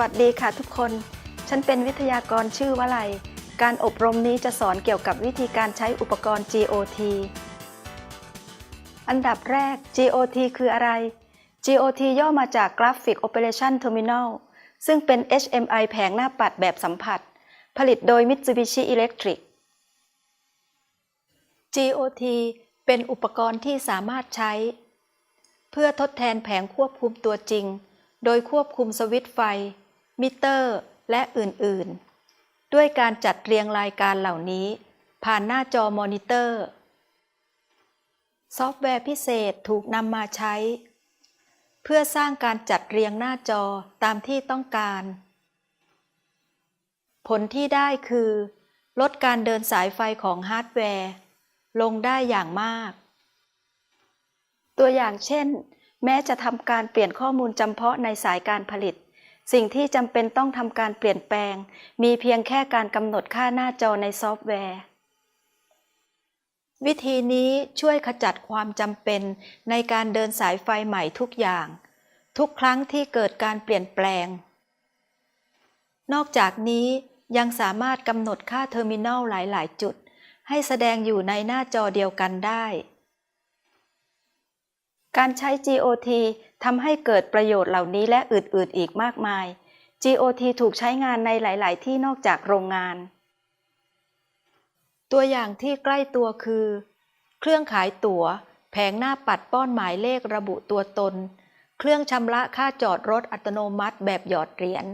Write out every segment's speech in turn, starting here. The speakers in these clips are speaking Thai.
วัสดีค่ะทุกคน ฉันเป็นวิทยากรชื่อวลัย การอบรมนี้จะสอนเกี่ยวกับวิธีการใช้อุปกรณ์ GOT อันดับแรก GOT คืออะไร GOT ย่อมาจาก Graphic Operation Terminal ซึ่งเป็น HMI แผงหน้าปัดแบบสัมผัส ผลิตโดย Mitsubishi Electric GOT เป็นอุปกรณ์ที่สามารถใช้ เพื่อทดแทนแผงควบคุมตัวจริง โดยควบคุมสวิตช์ไฟ มิเตอร์ และอื่นๆ ด้วยการจัดเรียงรายการเหล่านี้ ผ่านหน้าจอมอนิเตอร์ ซอฟต์แวร์พิเศษถูกนำมาใช้ เพื่อสร้างการจัดเรียงหน้าจอตามที่ต้องการ ผลที่ได้คือ ลดการเดินสายไฟของฮาร์ดแวร์ ลงได้อย่างมาก ตัวอย่างเช่น แม้จะทำการเปลี่ยนข้อมูลจำเพาะในสายการผลิต สิ่งที่จำเป็นต้องทำการเปลี่ยนแปลง มีเพียงแค่การกำหนดค่าหน้าจอในซอฟต์แวร์ วิธีนี้ช่วยขจัดความจำเป็นในการเดินสายไฟใหม่ทุกอย่าง ทุกครั้งที่เกิดการเปลี่ยนแปลง นอกจากนี้ยังสามารถกำหนดค่าเทอร์มินอลหลาย ๆ จุด ให้แสดงอยู่ในหน้าจอเดียวกันได้ การใช้ GOT ทำให้เกิดประโยชน์เหล่านี้และอื่นๆ อีกมากมาย GOT ถูกใช้งานในหลาย ๆ ที่นอกจากโรงงาน ตัวอย่างที่ใกล้ตัวคือ เครื่องขายตั๋ว แผงหน้าปัดป้อนหมายเลขระบุตัวตน เครื่องชำระค่าจอดรถอัตโนมัติแบบหยอดเหรียญ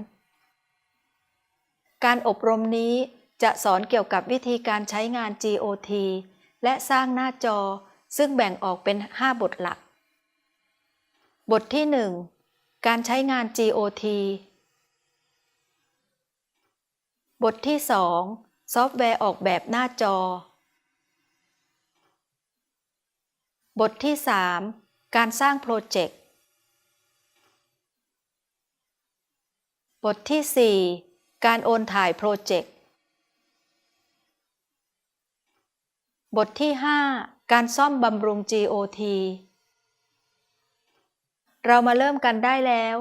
การอบรมนี้จะสอนเกี่ยวกับวิธีการใช้งาน GOT และสร้างหน้าจอซึ่งแบ่งออกเป็น 5 บทหลัก บทที่ 1 การใช้งาน GOT บทที่ 2 ซอฟต์แวร์ออกแบบหน้าจอ บทที่ 3 การสร้างโปรเจกต์ บทที่ 4 การโอนถ่ายโปรเจกต์ บทที่ 5 การซ่อมบำรุง GOT เรามาเริ่มกันได้แล้ว